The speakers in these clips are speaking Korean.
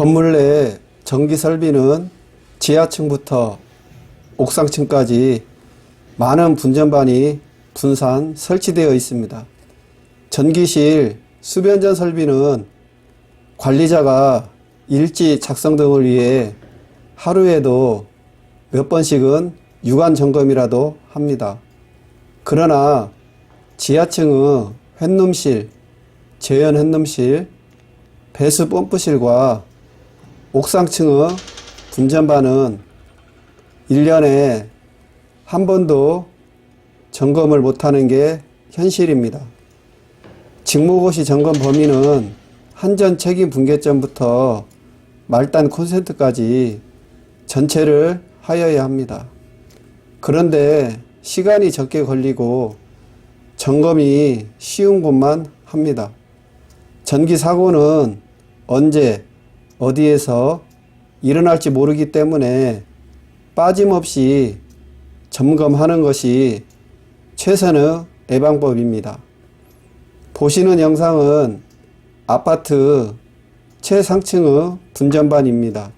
건물 내 전기 설비는 지하층부터 옥상층까지 많은 분전반이 분산 설치되어 있습니다. 전기실 수변전 설비는 관리자가 일지 작성 등을 위해 하루에도 몇 번씩은 유관 점검이라도 합니다. 그러나 지하층의 횟룸실, 재현 횟룸실, 배수 펌프실과 옥상층의 분전반은 1년에 한 번도 점검을 못하는 게 현실입니다. 직무고시 점검 범위는 한전 책임 분계점부터 말단 콘센트까지 전체를 하여야 합니다. 그런데 시간이 적게 걸리고 점검이 쉬운 곳만 합니다. 전기 사고는 언제 어디에서 일어날지 모르기 때문에 빠짐없이 점검하는 것이 최선의 예방법입니다. 보시는 영상은 아파트 최상층의 분전반입니다.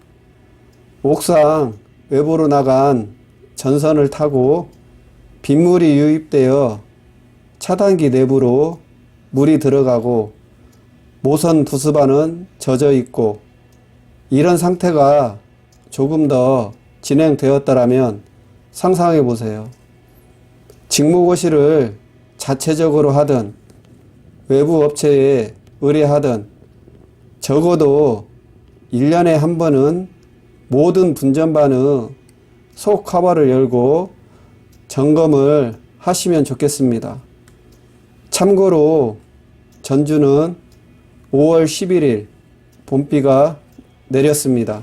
옥상 외부로 나간 전선을 타고 빗물이 유입되어 차단기 내부로 물이 들어가고 모선 부스반은 젖어 있고 이런 상태가 조금 더 진행되었다라면 상상해 보세요. 직무고시를 자체적으로 하든 외부 업체에 의뢰하든 적어도 1년에 한 번은 모든 분전반의 속 커버를 열고 점검을 하시면 좋겠습니다. 참고로 전주는 5월 11일 봄비가 내렸습니다.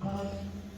아...